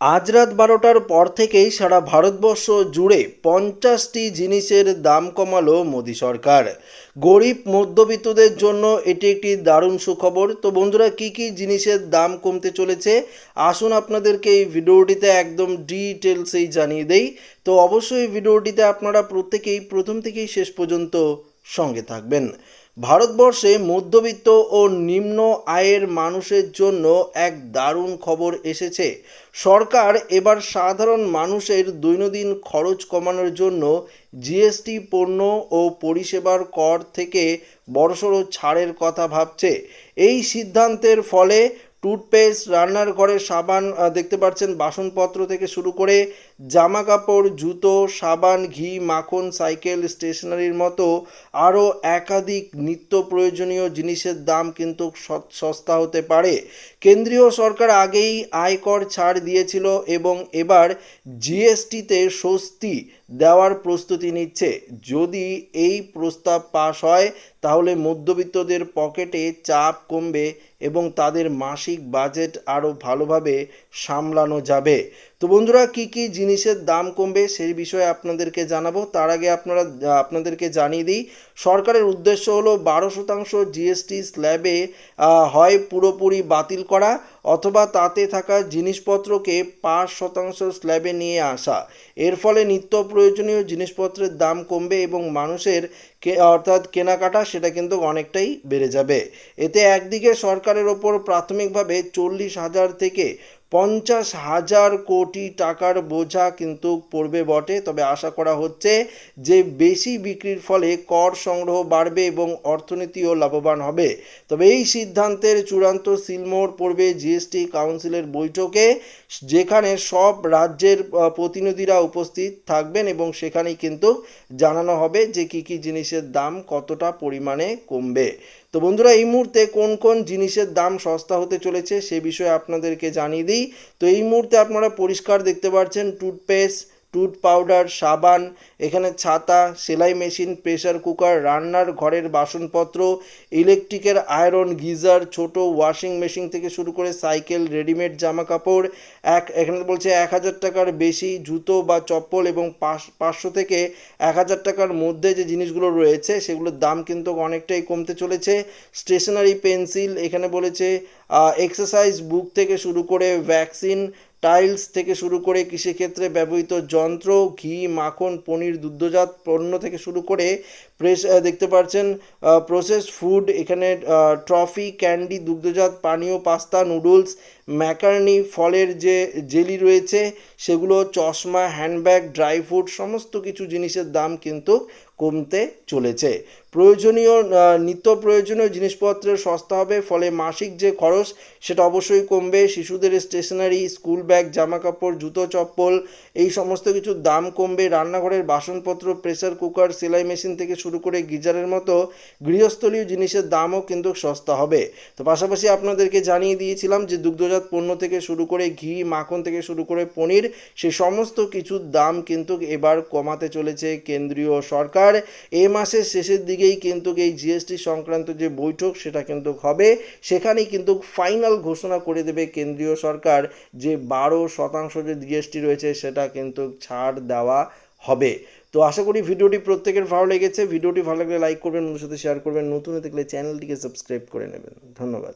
আজ রাত বারোটার পর থেকেই সারা ভারতবর্ষ জুড়ে পঞ্চাশটি জিনিসের দাম কমালো মোদী সরকার। গরিব মধ্যবিত্তদের জন্য এটি একটি দারুণ সুখবর। তো বন্ধুরা, কি কি জিনিসের দাম কমতে চলেছে? আসুন আপনাদেরকে এই ভিডিওটিতে একদম ডিটেলসেই জানিয়ে দেই। তো অবশ্যই ভিডিওটিতে আপনারা প্রত্যেকেই প্রথম থেকেই শেষ পর্যন্ত সঙ্গে থাকবেন। ভারতবর্ষে মধ্যবিত্ত ও নিম্ন আয়ের মানুষের জন্য এক দারুণ খবর এসেছে। সরকার এবার সাধারণ মানুষের দৈনন্দিন খরচ কমানোর জন্য জিএসটি পণ্য ও পরিষেবার কর থেকে বড়সড় ছাড়ের কথা ভাবছে। এই সিদ্ধান্তের ফলে টুথপেস্ট, রান্নার ঘরে সাবান দেখতে পাচ্ছেন, বাসনপত্র থেকে শুরু করে জামা কাপড় জুতো, সাবান, ঘি, মাখন, সাইকেল, স্টেশনারির মতো আরও একাধিক নিত্য প্রয়োজনীয় জিনিসের দাম কিন্তু সস্তা হতে পারে। কেন্দ্রীয় সরকার আগেই আয়কর ছাড় দিয়েছিল এবং এবার জিএসটিতে স্বস্তি দেওয়ার প্রস্তুতি নিচ্ছে। যদি এই প্রস্তাব পাশ হয় তাহলে মধ্যবিত্তদের পকেটে চাপ কমবে এবং তাদের মাসিক বাজেট আরও ভালোভাবে সামলানো যাবে। তো বন্ধুরা, কি কি জিনিসের দাম কমবে সেই বিষয়ে আপনাদেরকে জানাব। তার আগে আপনারা, আপনাদেরকে জানিয়ে দিই, সরকারের উদ্দেশ্য হলো বারো শতাংশ জিএসটি স্ল্যাবে হয় পুরোপুরি বাতিল করা। অথবা তাতে থাকা জিনিসপত্রকে পাঁচ শতাংশ স্ল্যাবে নিয়ে আসা। এর ফলে নিত্য প্রয়োজনীয় জিনিসপত্রের দাম কমবে এবং মানুষের কে- অর্থাৎ কেনাকাটা সেটা কিন্তু অনেকটাই বেড়ে যাবে। এতে একদিকে সরকারের ওপর প্রাথমিকভাবে চল্লিশ হাজার থেকে পঞ্চাশ হাজার কোটি টাকার বোঝা কিন্তু পড়বে বটে। তবে আশা করা হচ্ছে যে বেশি বিক্রির ফলে কর সংগ্রহ বাড়বে এবং অর্থনীতিও লাভবান হবে। তবে এই সিদ্ধান্তের চূড়ান্ত সিলমোহর পড়বে জিএসটি কাউন্সিলের বৈঠকে, যেখানে সব রাজ্যের প্রতিনিধিরা উপস্থিত থাকবেন এবং সেখানেই কিন্তু জানানো হবে যে কি কি জিনিসের দাম কতটা পরিমাণে কমবে। তো বন্ধুরা, এই মুহূর্তে কোন কোন জিনিসের দাম সস্তা হতে চলেছে সে বিষয়ে আপনাদেরকে জানিয়ে দিই। তো এই মুহূর্তে আপনারা পরিষ্কার দেখতে পাচ্ছেন টুথপেস্ট টুথ পাউডার, সাবান, এখানে ছাতা, সেলাই মেশিন, প্রেসার কুকার, রান্নার ঘরের বাসনপত্র, ইলেকট্রিকের আয়রন, গিজার, ছোট ওয়াশিং মেশিন থেকে শুরু করে সাইকেল, রেডিমেড জামা কাপড় এক, এখানে বলছে এক হাজার টাকার বেশি জুতো বা চপ্পল এবং পাঁচ- পাঁচশো থেকে এক হাজার টাকার মধ্যে যে জিনিসগুলো রয়েছে সেগুলোর দাম কিন্তু অনেকটাই কমতে চলেছে। স্টেশনারি পেন্সিল, এখানে বলেছে এক্সারসাইজ বুক থেকে শুরু করে ভ্যাকসিন টাইলস থেকে শুরু করে কৃষিক্ষেত্রে ব্যবহৃত যন্ত্র, ঘি, মাখন, পনির, দুগ্ধজাত পণ্য থেকে শুরু করে প্রেস দেখতে পাচ্ছেন প্রসেস ফুড এখানে ট্রফি, ক্যান্ডি, দুগ্ধজাত পানীয়, পাস্তা, নুডলস, ম্যাকারনি, ফলের যে জেলি রয়েছে, সেগুলো চশমা, হ্যান্ডব্যাগ, ড্রাই ফ্রুট, সমস্ত কিছু জিনিসের দাম কিন্তু কমতে চলেছে। প্রয়োজনীয় নিত্য প্রয়োজনীয় জিনিসপত্রের সস্তা হবে, ফলে মাসিক যে খরচ, সেটা অবশ্যই কমবে। শিশুদের স্টেশনারি, স্কুল ব্যাগ জামা কাপড় জুতো, চপ্পল, এই সমস্ত কিছুর দাম কমবে। রান্নাঘরের বাসনপত্র, প্রেসার কুকার, সেলাই মেশিন থেকে শুরু করে গিজারের মতো গৃহস্থলীয় জিনিসের দামও কিন্তু সস্তা হবে। তো পাশাপাশি আপনাদেরকে জানিয়ে দিয়েছিলাম যে, দুগ্ধজাত পণ্য থেকে শুরু করে ঘি, মাখন থেকে শুরু করে পনির, সে সমস্ত কিছুর দাম কিন্তু এবার কমাতে চলেছে কেন্দ্রীয় সরকার। এ মাসের শেষের দিকেই কিন্তু এই জিএসটি সংক্রান্ত যে বৈঠক সেটা কিন্তু হবে। সেখানেই কিন্তু ফাইনাল ঘোষণা করে দেবে কেন্দ্রীয় সরকার যে বারো শতাংশ যে জিএসটি রয়েছে সেটা কিন্তু ছাড় দেওয়া হবে। তো আশা করি ভিডিওটি প্রত্যেকের ভালো লেগেছে। ভিডিওটি ভালো লাগলে লাইক করবেন বন্ধুর সাথে শেয়ার করবেন। নতুন থাকলে চ্যানেলটিকে সাবস্ক্রাইব করে নেবেন। ধন্যবাদ।